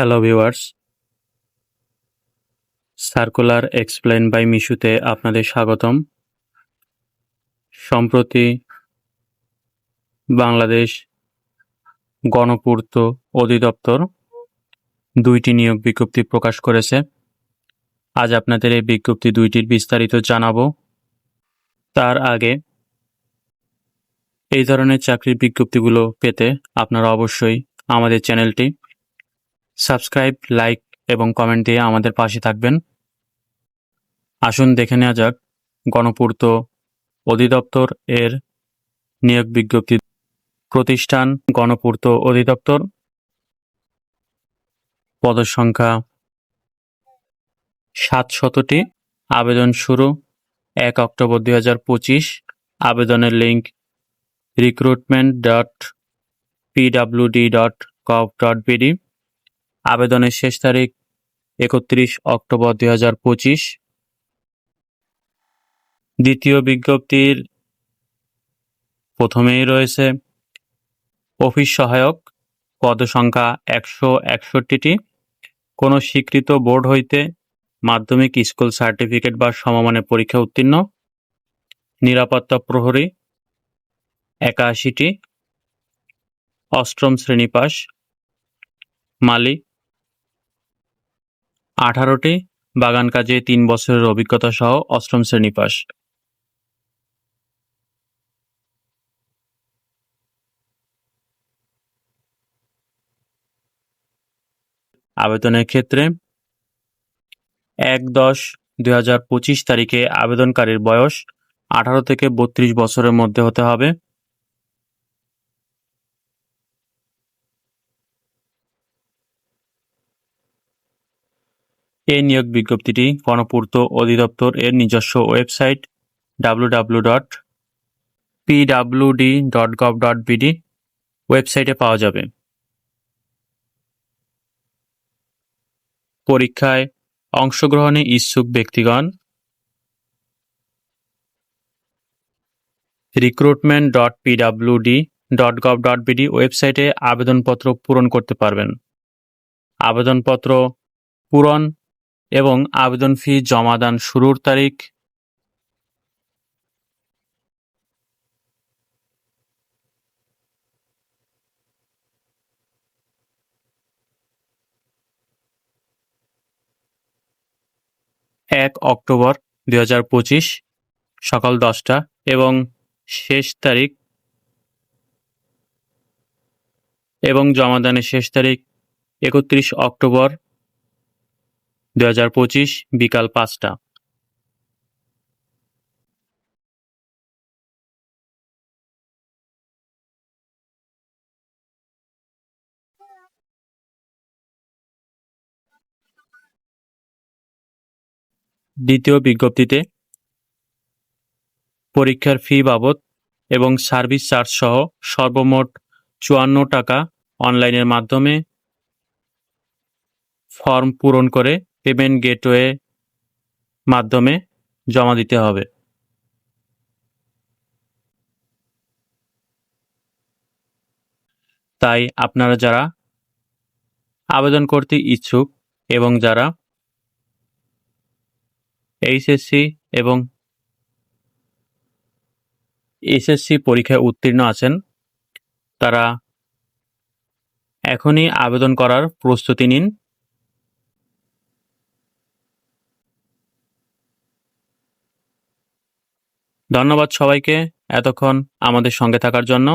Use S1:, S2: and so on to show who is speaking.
S1: Hello viewers circular explain by মিশুতে আপনাদের স্বাগতম। সম্প্রতি বাংলাদেশ গণপূর্ত অধিদপ্তর দুইটি নিয়োগ বিজ্ঞপ্তি প্রকাশ করেছে। আজ আপনাদের এই বিজ্ঞপ্তি দুইটির বিস্তারিত জানাব। তার আগে এই ধরনের চাকরির বিজ্ঞপ্তিগুলো পেতে আপনারা অবশ্যই আমাদের চ্যানেলটি সাবস্ক্রাইব, লাইক এবং কমেন্ট দিয়ে আমাদের পাশে থাকবেন। আসুন দেখে নেওয়া যাক, গণপূর্ত অধিদপ্তর এর নিয়োগ বিজ্ঞপ্তি প্রতিষ্ঠান গণপূর্ত অধিদপ্তর। পদসংখ্যা সাতশতটি। আবেদন শুরু, এক অক্টোবর দুই হাজার পঁচিশ। আবেদনের link recruitment dot PWD dot gov dot BD আবেদনের শেষ তারিখ একত্রিশ অক্টোবর দুই হাজার পঁচিশ। দ্বিতীয় বিজ্ঞপ্তির প্রথমেই রয়েছে, অফিস সহায়ক পদসংখ্যা একশো একষট্টিটি। কোনো স্বীকৃত বোর্ড হইতে মাধ্যমিক স্কুল সার্টিফিকেট বা সমমানের পরীক্ষা উত্তীর্ণ। নিরাপত্তা প্রহরী একাশিটি। অষ্টম শ্রেণি পাস মালিক আঠারোটি, বাগান কাজে তিন বছরের অভিজ্ঞতা সহ অষ্টম শ্রেণি পাস আবেদনের ক্ষেত্রে এক দশ দুই তারিখে আবেদনকারীর বয়স আঠারো থেকে বত্রিশ বছরের মধ্যে হতে হবে। এই নিয়োগ বিজ্ঞপ্তিটি গণপূর্ত অধিদপ্তর এর নিজস্ব website W dot dot gov dot BD ওয়েবসাইটে পাওয়া যাবে। পরীক্ষায় অংশগ্রহণে ইচ্ছুক ব্যক্তিগণ recruitment dot PWD dot gov dot BD ওয়েবসাইটে আবেদনপত্র পূরণ করতে পারবেন। আবেদনপত্র পূরণ এবং আবেদন ফি জমাদান শুরুর তারিখ। এক অক্টোবর দুই হাজার পঁচিশ, সকাল দশটা এবং শেষ তারিখ। এবং জমাদানের শেষ তারিখ একত্রিশ অক্টোবর পঁচিশ বিকাল পাঁচটা। দ্বিতীয় বিজ্ঞপ্তিতে পরীক্ষার ফি বাবদ এবং সার্ভিস চার্জ সহ সর্বমোট চুয়ান্ন টাকা অনলাইনের মাধ্যমে ফর্ম পূরণ করে পেমেন্ট গেটওয়ে মাধ্যমে জমা দিতে হবে। তাই আপনারা যারা আবেদন করতে ইচ্ছুক এবং যারা এইচএসসি এবং এসএসসি পরীক্ষায় উত্তীর্ণ আছেন, তারা এখনই আবেদন করার প্রস্তুতি নিন। ধন্যবাদ সবাইকে এতক্ষণ আমাদের সঙ্গে থাকার জন্য।